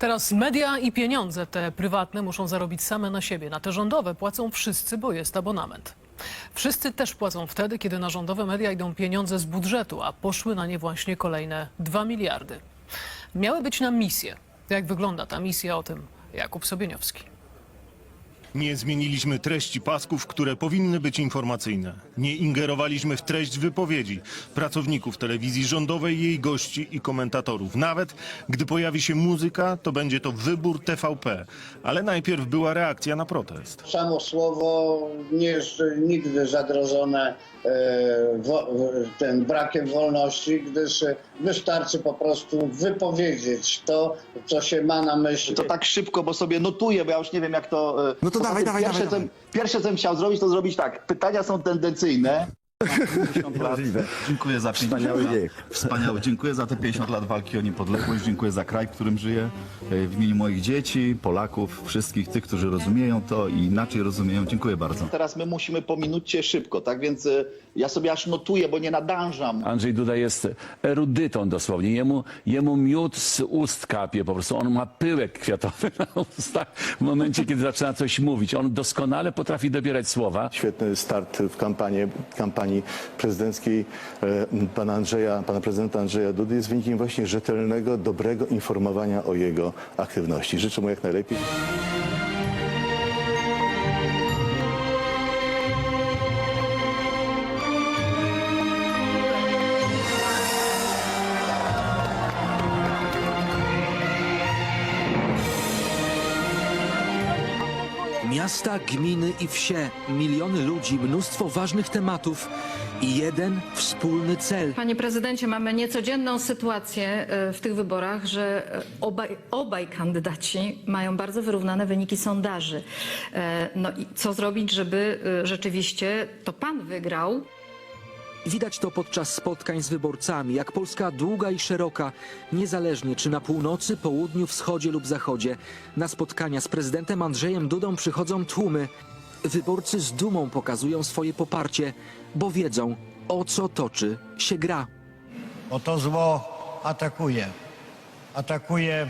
Teraz media i pieniądze te prywatne muszą zarobić same na siebie. Na te rządowe płacą wszyscy, bo jest abonament. Wszyscy też płacą wtedy, kiedy na rządowe media idą pieniądze z budżetu, a poszły na nie właśnie kolejne 2 miliardy. Miały być na misję. Jak wygląda ta misja o tym Jakub Sobieniowski. Nie zmieniliśmy treści pasków, które powinny być informacyjne. Nie ingerowaliśmy w treść wypowiedzi pracowników telewizji rządowej, jej gości i komentatorów. Nawet gdy pojawi się muzyka, to będzie to wybór TVP. Ale najpierw była reakcja na protest. Samo słowo nie jest nigdy zagrożone e, wo, tym brakiem wolności, gdyż wystarczy po prostu wypowiedzieć to, co się ma na myśli. To tak szybko, bo sobie notuję, bo ja już nie wiem jak to... e, No to dawaj, dawaj, pierwsze, dawaj, co. Pierwsze, co bym chciał zrobić, to zrobić tak. Pytania są tendencyjne. 50 lat. Dziękuję za 50 Wspaniały lat. wiek. Wspaniały. Dziękuję za te 50 lat walki o niepodległość. Dziękuję za kraj, w którym żyję. E, W imieniu moich dzieci, Polaków, wszystkich tych, którzy rozumieją to i inaczej rozumieją. Dziękuję bardzo. Teraz my musimy po minucie szybko, tak? Więc e, ja sobie aż notuję, bo nie nadążam. Andrzej Duda jest erudytą dosłownie. Jemu, jemu miód z ust kapie po prostu. On ma pyłek kwiatowy na ustach w momencie, kiedy zaczyna coś mówić. On doskonale potrafi dobierać słowa. Świetny start w kampanii, kampanii prezydenckiej e, pana Andrzeja, pana prezydenta Andrzeja Dudy jest wynikiem właśnie rzetelnego, dobrego informowania o jego aktywności. Życzę mu jak najlepiej. Miasta, gminy i wsie, miliony ludzi, mnóstwo ważnych tematów i jeden wspólny cel. Panie prezydencie, mamy niecodzienną sytuację e, w tych wyborach, że e, obaj, obaj kandydaci mają bardzo wyrównane wyniki sondaży. E, No i co zrobić, żeby rzeczywiście to pan wygrał? Widać to podczas spotkań z wyborcami, jak Polska długa i szeroka, niezależnie czy na północy, południu, wschodzie lub zachodzie. Na spotkania z prezydentem Andrzejem Dudą przychodzą tłumy. Wyborcy z dumą pokazują swoje poparcie, bo wiedzą, o co toczy się gra. Bo to zło atakuje. Atakuje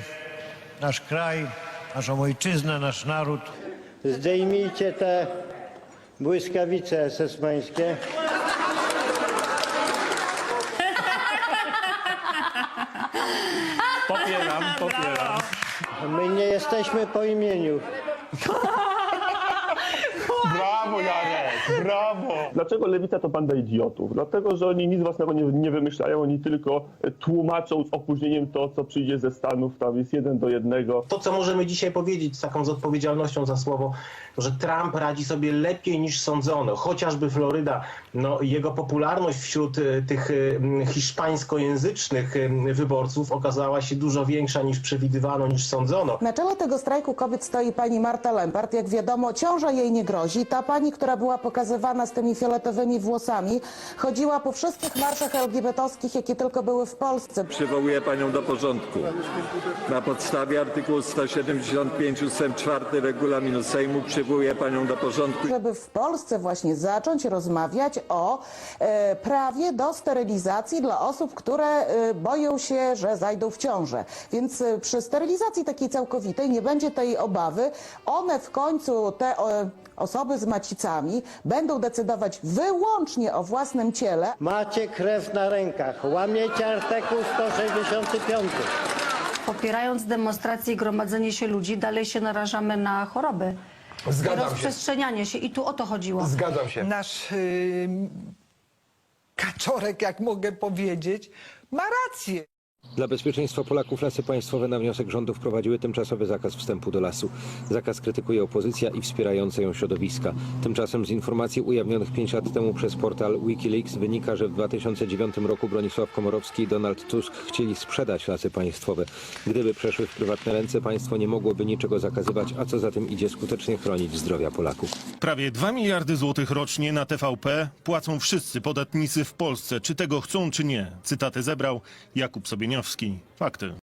nasz kraj, naszą ojczyznę, nasz naród. Zdejmijcie te błyskawice esesmańskie. Popieram, popieram. My nie jesteśmy po imieniu. Brawo, Jarek, brawo! Dlaczego lewica to banda idiotów? Dlatego, że oni nic własnego nie, nie wymyślają, oni tylko tłumaczą z opóźnieniem to, co przyjdzie ze Stanów, tam jest jeden do jednego. To, co możemy dzisiaj powiedzieć z taką z odpowiedzialnością za słowo, że Trump radzi sobie lepiej niż sądzono. Chociażby Floryda, no, jego popularność wśród e, tych e, hiszpańskojęzycznych e, wyborców okazała się dużo większa niż przewidywano, niż sądzono. Na czele tego strajku kobiet stoi pani Marta Lempart. Jak wiadomo, ciąża jej nie grozi. Ta pani, która była pokazywana z tymi fioletowymi włosami, chodziła po wszystkich marszach LGBT-owskich, jakie tylko były w Polsce. Przywołuję panią do porządku. Na podstawie artykułu 175 ust. 4 regulaminu Sejmu przywołuję panią do porządku. Żeby w Polsce właśnie zacząć rozmawiać o e, prawie do sterylizacji dla osób, które e, boją się, że zajdą w ciążę. Więc e, przy sterylizacji takiej całkowitej nie będzie tej obawy. One w końcu, te e, osoby z macicami, będą decydować wyłącznie o własnym ciele. Macie krew na rękach. Łamiecie artykuł 165. Popierając demonstracje i gromadzenie się ludzi, dalej się narażamy na choroby. Zgadzam się. Rozprzestrzenianie się. I tu o to chodziło. Zgadzam się. Nasz kaczorek, jak mogę powiedzieć, ma rację. Dla bezpieczeństwa Polaków Lasy Państwowe na wniosek rządu wprowadziły tymczasowy zakaz wstępu do lasu. Zakaz krytykuje opozycja i wspierające ją środowiska. Tymczasem z informacji ujawnionych 5 lat temu przez portal Wikileaks wynika, że w 2009 roku Bronisław Komorowski i Donald Tusk chcieli sprzedać lasy państwowe. Gdyby przeszły w prywatne ręce, państwo nie mogłoby niczego zakazywać, a co za tym idzie skutecznie chronić zdrowia Polaków. Prawie 2 miliardy złotych rocznie na TVP płacą wszyscy podatnicy w Polsce, czy tego chcą, czy nie. Cytaty zebrał Jakub Fakty.